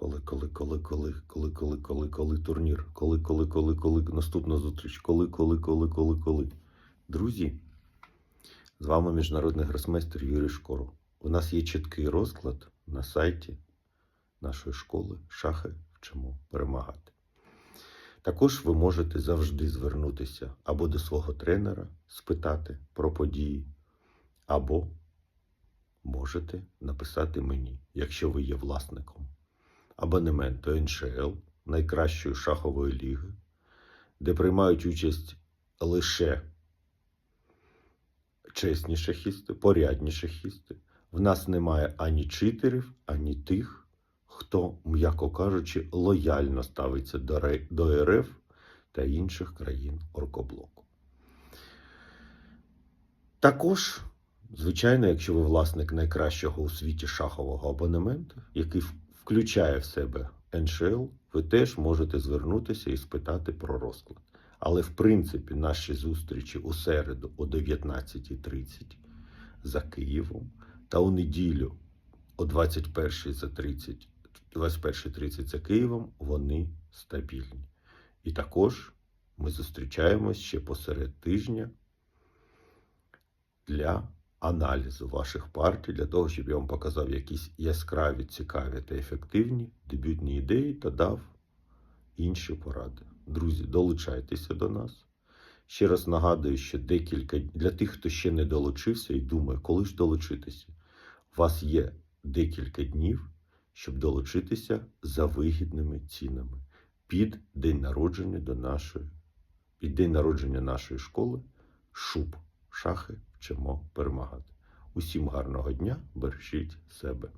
Коли, коли, коли, коли, коли, коли, коли, коли турнір? Коли, коли, коли, коли наступна зустріч? Коли, коли, коли, коли, коли? Друзі, з вами міжнародний гросмейстер Юрій Шкоро. У нас є чіткий розклад на сайті нашої школи Шахи вчимо перемагати. Також ви можете завжди звернутися або до свого тренера, спитати про події, або можете написати мені, якщо ви є власником абонементу НШЛ найкращої шахової ліги, де приймають участь лише чесні шахісти, порядні шахісти. В нас немає ані читерів, ані тих, хто, м'яко кажучи, лояльно ставиться до РФ та інших країн Оркоблоку. Також, звичайно, якщо ви власник найкращого у світі шахового абонементу, який включає в себе НШЛ, ви теж можете звернутися і спитати про розклад. Але в принципі наші зустрічі у середу о 19.30 за Києвом та у неділю о 21.30 за 30 21.30 за Києвом вони стабільні. І також ми зустрічаємось ще посеред тижня для аналізу ваших партій, для того, щоб я вам показав якісь яскраві, цікаві та ефективні дебютні ідеї та дав інші поради. Друзі, долучайтеся до нас. Ще раз нагадую, що декілька для тих, хто ще не долучився і думає, коли ж долучитися, у вас є декілька днів, щоб долучитися за вигідними цінами під день народження до нашої, під день народження нашої школи шуб. Шахи вчимо перемагати. Усім гарного дня, бережіть себе.